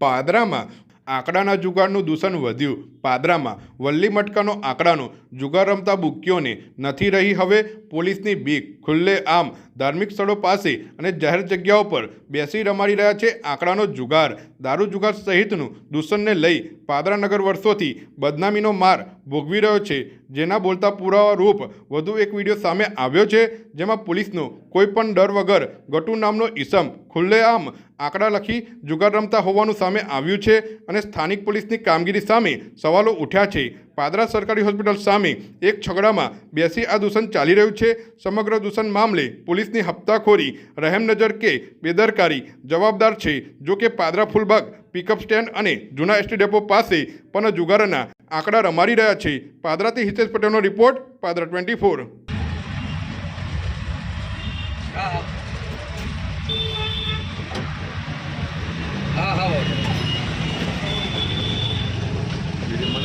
પાદરામાં આંકડાના જુગારનું દૂષણ વધ્યું. પાદરામાં વલ્લી મટકાનો આંકડાનો જુગાર રમતા બુકીઓને નથી રહી હવે પોલીસની બીક. ખુલ્લે આમ ધાર્મિક સ્થળો પાસે અને જાહેર જગ્યાઓ પર બેસી રમાડી રહ્યા છે આંકડાનો જુગાર. દારૂ જુગાર સહિતનું દૂષણને લઈ પાદરા નગર વર્ષોથી બદનામીનો માર ભોગવી રહ્યો છે. જેના બોલતા પુરાવા રૂપ વધુ એક વીડિયો સામે આવ્યો છે, જેમાં પોલીસનો કોઈપણ ડર વગર ગટુ નામનો ઈસમ ખુલ્લેઆમ આંકડા લખી જુગાર રમતા હોવાનું સામે આવ્યું છે અને સ્થાનિક પોલીસની કામગીરી સામે સવાલો ઉઠ્યા છે. પાદરા સરકારી હોસ્પિટલ સામે એક છગડામાં બેસી આ દૂષણ ચાલી રહ્યું છે. સમગ્ર દૂષણ મામલે પોલીસની હપ્તાખોરી, રહેમ નજર કે બેદરકારી જવાબદાર છે. જો કે પાદરા ફૂલબાગ પિકઅપ સ્ટેન્ડ અને જૂના એસટી ડેપો પાસે પણ જુગારના આંકડા રમાડી રહ્યા છે. પાદરાથી હિતેશ પટેલનો રિપોર્ટ, પાદરા ટ્વેન્ટી ફોર.